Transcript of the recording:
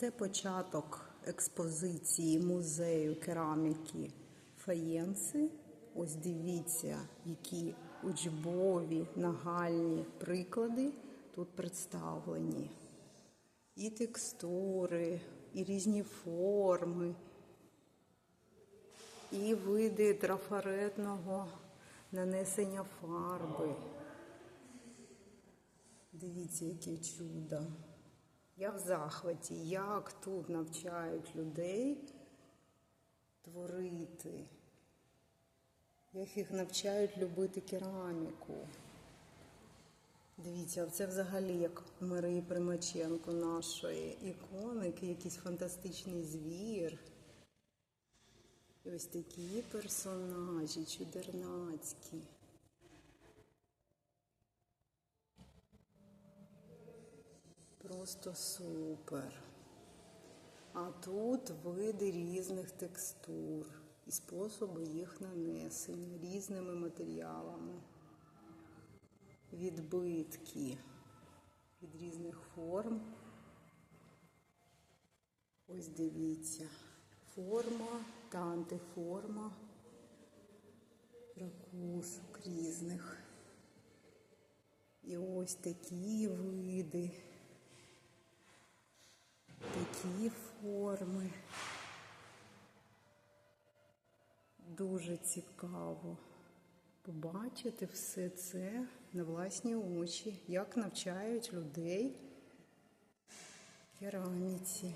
Це початок експозиції музею кераміки Фаєнси. Ось дивіться, які учбові нагальні приклади тут представлені. І текстури, і різні форми, і види трафаретного нанесення фарби. Дивіться, яке чудо. Я в захваті, як тут навчають людей творити, як їх навчають любити кераміку. Дивіться, це взагалі як у Марії Примаченко нашої іконики, якийсь фантастичний звір. І ось такі персонажі чудернацькі. Просто супер. А тут види різних текстур і способи їх нанесення різними матеріалами. Відбитки від різних форм. Ось дивіться. Форма та антиформа ракушок різних. І ось такі види, такі форми. Дуже цікаво побачити все це на власні очі, як навчають людей кераміці.